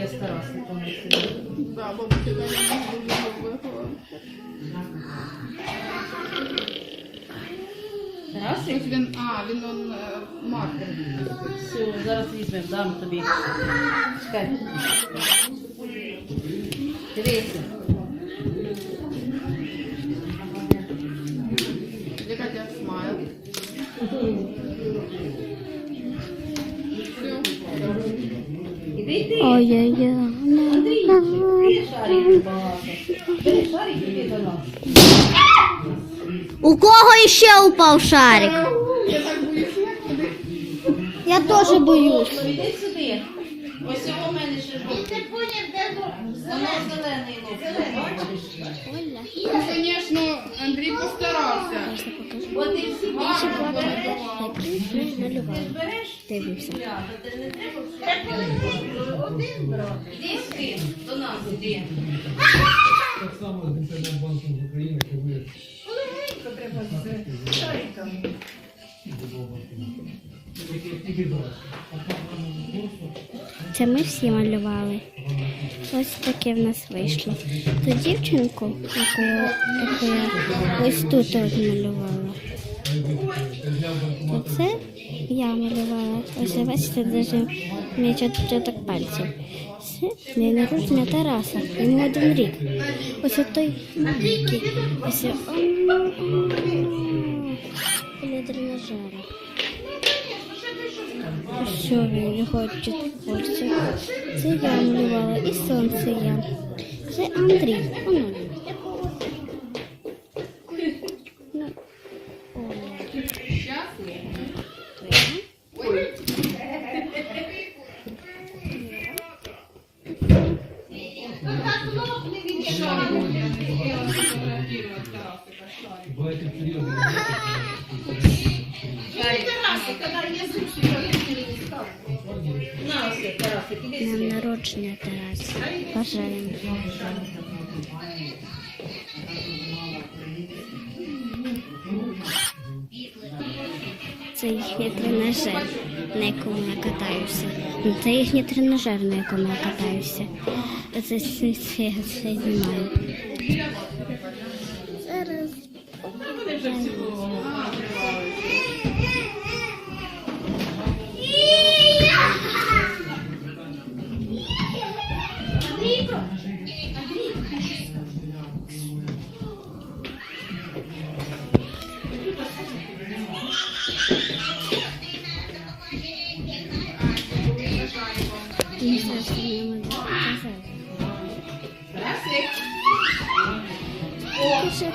не сиджу. Да, Ось він, а, він он е, маркер. Все, зараз візьмемо, дам тобі. Чекай. Дивися. Яка тебе смайл? Іди йди. Ой-ой-ой. Андрійчик, бери шарик. Бери шарик іди до нас. У кого ще упав шарик? Я так боюся, як туди. Я теж боюсь. Іди сюди. Ось у мене ще жовтий. Ти поняв, де Воно зелений лоб. Бачиш? Звісно, Андрій постарався. От і всі гарно береш. Все. Один брати. Іди сюди, до нас іди. Так само з Національним банком України, як Це ми всі малювали. Ось таке в нас вийшло. Ту дівчинку, яку яку я ось тут малювала. Оце я малювала. Ось бачите, даже мій чоток пальців. Це день народження Тараса. Йому один рік. Ось той маленький. Ось біля тренажера. Що він хоче хоче. Це я малювала і сонце я. Це Андрій. Воно. Ну, ой. На ось, Тарасик, іди Днем сюди. народження Тарас. Бажаємо. Це їхній тренажер, на якому я катаюся. Ну, Це їхній тренажер, на якому я катаюся. Це, це, це я все знімаю. Зараз. Він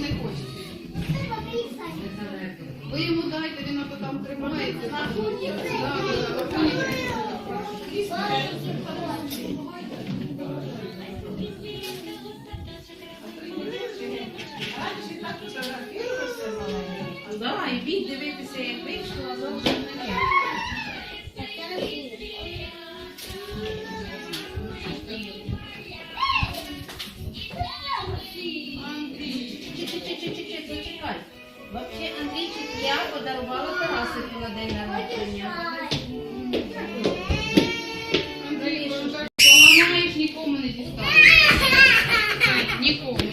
не хоче. Ви йому дайте, він там тримається. подарувала Тарасику на день народження. Нікому не дістанеш. Нікому.